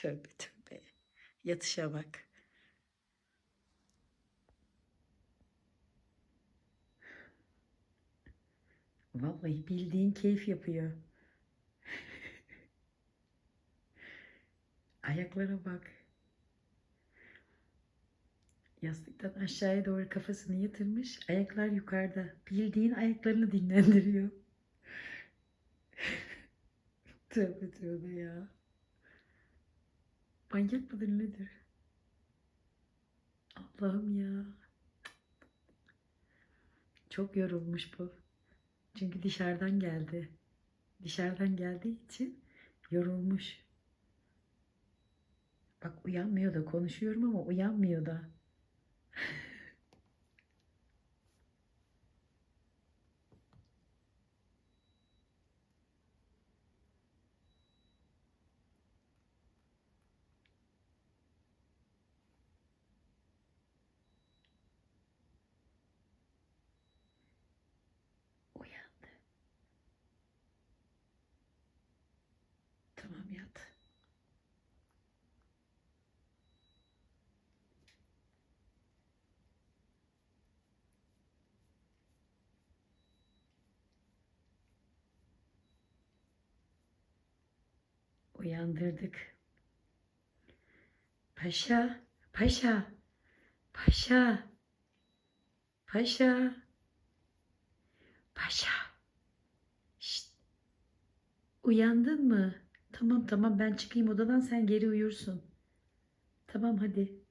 Tövbe tövbe. Yatışa bak. Vallahi bildiğin keyif yapıyor. Ayaklara bak. Yastıktan aşağıya doğru kafasını yatırmış. Ayaklar yukarıda. Bildiğin ayaklarını dinlendiriyor. tövbe tövbe ya. Manyak mıdır nedir? Allah'ım ya. Çok yorulmuş bu. Çünkü dışarıdan geldi. Dışarıdan geldiği için yorulmuş. Bak uyanmıyor da konuşuyorum ama uyanmıyor da. Uyandı. Tamam yat. Uyandırdık. Paşa, paşa, paşa, paşa, paşa. Şşt. Uyandın mı? Tamam tamam ben çıkayım odadan sen geri uyursun. Tamam hadi.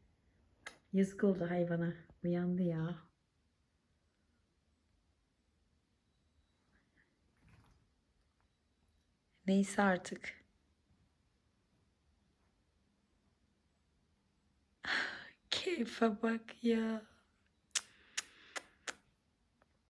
Yazık oldu hayvana. Uyandı ya. Neyse artık. Keyfe bak ya.